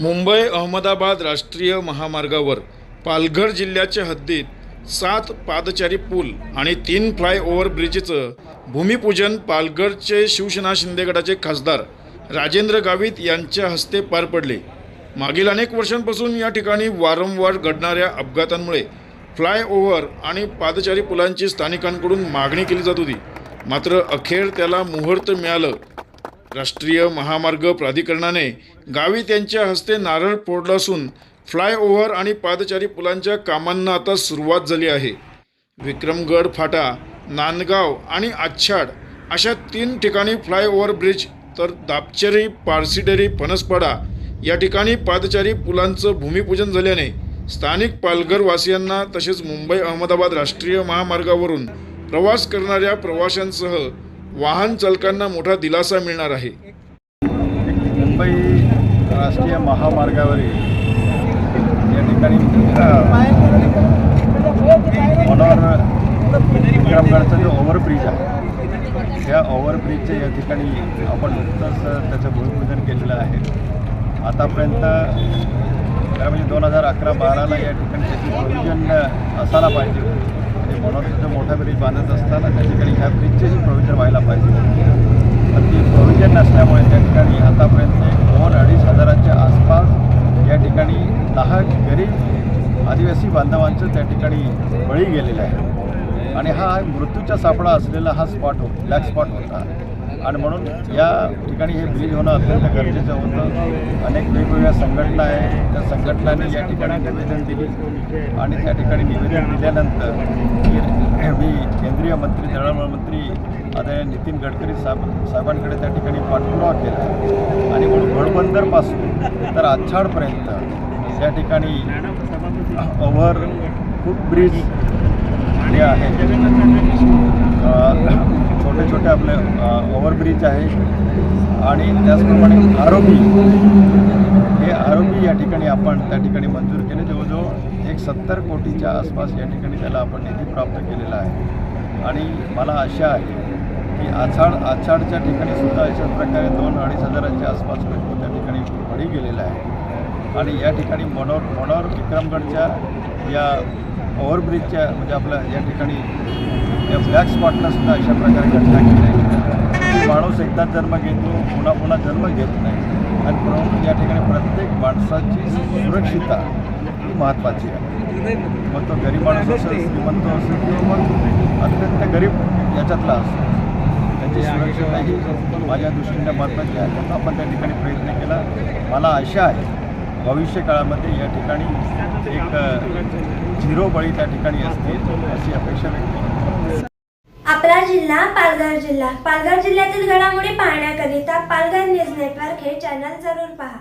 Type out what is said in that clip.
मुंबई अहमदाबाद राष्ट्रीय महामार्गावर पालघर जिल्ह्याच्या हद्दीत सात पादचारी पूल आणि तीन फ्लायओव्हर ब्रिजचं भूमिपूजन पालघरचे शिवसेना शिंदे गटाचे खासदार राजेंद्र गावित यांच्या हस्ते पार पडले. मागील अनेक वर्षांपासून या ठिकाणी वारंवार घडणाऱ्या अपघातांमुळे फ्लायओव्हर आणि पादचारी पुलांची स्थानिकांकडून मागणी केली जात होती. मात्र अखेर त्याला मुहूर्त मिळालं. राष्ट्रीय महामार्ग प्राधिकरणाने गावी त्यांच्या हस्ते नारळ फोडलं असून फ्लायओव्हर आणि पादचारी पुलांच्या कामांना आता सुरुवात झाली आहे. विक्रमगड फाटा नांदगाव आणि आच्छाड अशा तीन ठिकाणी फ्लायओव्हर ब्रिज तर दापचेरी पारसीडेरी फणसपाडा या ठिकाणी पादचारी पुलांचं भूमिपूजन झाल्याने स्थानिक पालघरवासियांना तसेच मुंबई अहमदाबाद राष्ट्रीय महामार्गावरून प्रवास करणाऱ्या प्रवाशांसह वाहन चालकांना मोठा दिलासा मिळणार आहे. मुंबई राष्ट्रीय महामार्गावरील या ठिकाणी मनोहर जो ओव्हरब्रिज आहे त्या ओव्हरब्रिजच्या या ठिकाणी आपण नुकतंच त्याचं भूमिपूजन केलेलं आहे. आतापर्यंत म्हणजे दोन हजार अकरा बाराला या ठिकाणी त्याची भूमिजन असायला पाहिजे. ते म्हणून जो मोठा ब्रिज बांधत असताना त्या ठिकाणी ह्या ब्रिजचेही प्रोव्हिजन व्हायला पाहिजे. पण ती प्रोव्हिजन नसल्यामुळे त्या ठिकाणी आतापर्यंत एक दोन अडीच हजाराच्या आसपास या ठिकाणी दहा गरीब आदिवासी बांधवांचं त्या ठिकाणी बळी गेलेलं आहे. आणि हा मृत्यूचा सापळा असलेला हा स्पॉट हो ब्लॅक स्पॉट होता. आणि म्हणून या ठिकाणी हे ब्रिज होणं अत्यंत गरजेचं होतं. अनेक वेगवेगळ्या संघटना आहे. त्या संघटनांनी या ठिकाणी निवेदन दिली आणि त्या ठिकाणी निवेदन दिल्यानंतर मी- केंद्रीय मंत्री दळणवळण मंत्री आता नितीन गडकरी साहेब साहेबांकडे त्या ठिकाणी पाठपुरावा केला. आणि म्हणून घोडबंदरपासून तर आच्छाडपर्यंत त्या ठिकाणी ओव्हर खूप ब्रिज जे आहे. मोठे आपले ओव्हरब्रिज आहे. आणि त्याचप्रमाणे आरोपी हे आरोपी या ठिकाणी आपण त्या ठिकाणी मंजूर केले. जवळजवळ एक सत्तर कोटीच्या आसपास या ठिकाणी त्याला आपण निधी प्राप्त केलेला आहे. आणि मला आशा आहे की आछाड आछाडच्या ठिकाणी सुद्धा अशाच प्रकारे दोन अडीच हजाराच्या आसपास लोक त्या ठिकाणी बळी गेलेला आहे आणि या ठिकाणी मनोर मनोहर विक्रमगडच्या या ओव्हरब्रिजच्या म्हणजे आपल्या या ठिकाणी या ब्लॅक स्पॉटला सुद्धा अशा प्रकारे घटना केली की माणूस एकदा जन्म घेतो पुन्हा पुन्हा जन्म घेत नाही. आणि परंतु या ठिकाणी प्रत्येक माणसाची सुरक्षितता ही महत्त्वाची आहे. मग तो गरीब माणूस असेल श्रीमंत असेल किंवा मग अत्यंत गरीब याच्यातला असेल त्याची सुरक्षितता ही माझ्या दृष्टीने महत्त्वाची आहे म्हणून आपण त्या ठिकाणी प्रयत्न केला. मला आशा आहे भविष्य काळामध्ये या ठिकाणी एक झिरो बळी त्या ठिकाणी असतील अशी अपेक्षा व्यक्त आपला जिल्हा पालघर जिल्हा. पालघर जिल्ह्यातील घडामोडी पाहण्याकरिता पालघर न्यूज नेटवर्क हे चॅनल जरूर पहा.